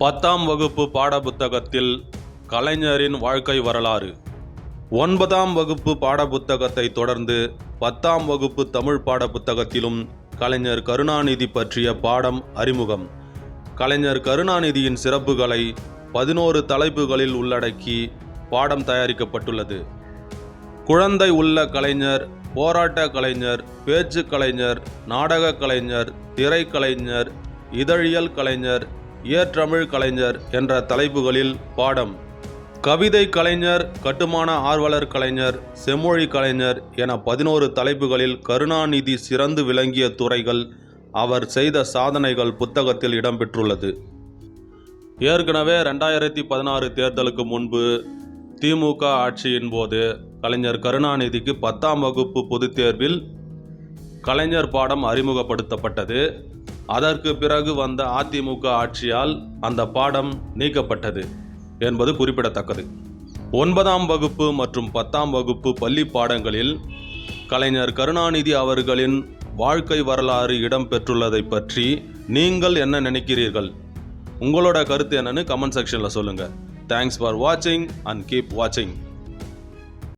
பத்தாம் வகுப்பு பாடப்புத்தகத்தில் கலைஞரின் வாழ்க்கை வரலாறு. ஒன்பதாம் வகுப்பு பாடப்புத்தகத்தை தொடர்ந்து பத்தாம் வகுப்பு தமிழ் பாடப்புத்தகத்திலும் கலைஞர் கருணாநிதி பற்றிய பாடம் அறிமுகம். கலைஞர் கருணாநிதியின் சிறப்புகளை பதினோரு தலைப்புகளில் உள்ளடக்கி பாடம் தயாரிக்கப்பட்டுள்ளது. குழந்தை உள்ள கலைஞர் போராட்ட கலைஞர் பேச்சு கலைஞர் நாடக கலைஞர் திரைக்கலைஞர் இதழியல் கலைஞர் இயற்றமிழ் கலைஞர் என்ற தலைப்புகளில் பாடம். கவிதை கலைஞர் கட்டுமான ஆர்வலர் கலைஞர் செம்மொழி கலைஞர் என பதினோரு தலைப்புகளில் கருணாநிதி சிறந்து விளங்கிய துறைகள் அவர் செய்த சாதனைகள் புத்தகத்தில் இடம்பெற்றுள்ளது. ஏற்கனவே ரெண்டாயிரத்தி பதினாறு தேர்தலுக்கு முன்பு திமுக ஆட்சியின் போது கலைஞர் கருணாநிதிக்கு பத்தாம் வகுப்பு பொதுத் தேர்வில் கலைஞர் பாடம் அறிமுகப்படுத்தப்பட்டது. அதற்கு பிறகு வந்த அதிமுக ஆட்சியால் அந்த பாடம் நீக்கப்பட்டது என்பது குறிப்பிடத்தக்கது. ஒன்பதாம் வகுப்பு மற்றும் பத்தாம் வகுப்பு பள்ளி பாடங்களில் கலைஞர் கருணாநிதி அவர்களின் வாழ்க்கை வரலாறு இடம்பெற்றுள்ளதை பற்றி நீங்கள் என்ன நினைக்கிறீர்கள்? உங்களோட கருத்து என்னன்னு கமெண்ட் செக்ஷனில் சொல்லுங்கள் தேங்க்ஸ் ஃபார் வாட்சிங் அண்ட் கீப் வாட்சிங்